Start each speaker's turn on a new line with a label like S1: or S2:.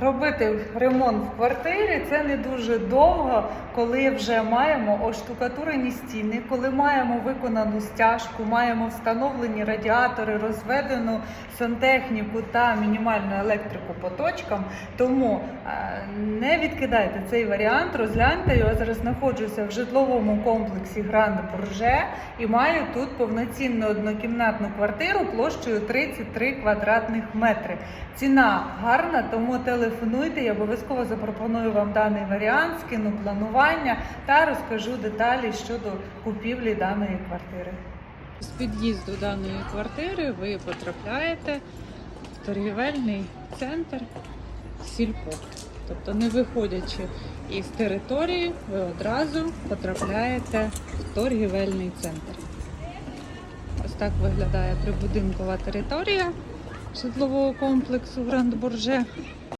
S1: Робити ремонт в квартирі це не дуже довго, коли вже маємо оштукатурені стіни, коли маємо виконану стяжку, маємо встановлені радіатори, розведену сантехніку та мінімальну електрику по точкам. Тому е, не відкидайте цей варіант, розгляньте. Я зараз знаходжуся в житловому комплексі Гранд Бурже і маю тут повноцінну однокімнатну квартиру площею 33 квадратних метри. Ціна гарна, тому телефонуйте. Я обов'язково запропоную вам даний варіант, скину планування та розкажу деталі щодо купівлі даної квартири.
S2: З під'їзду даної квартири ви потрапляєте в торгівельний центр Сільпо. Тобто, не виходячи із території, ви одразу потрапляєте в торгівельний центр. Ось так виглядає прибудинкова територія житлового комплексу Гранд Бурже.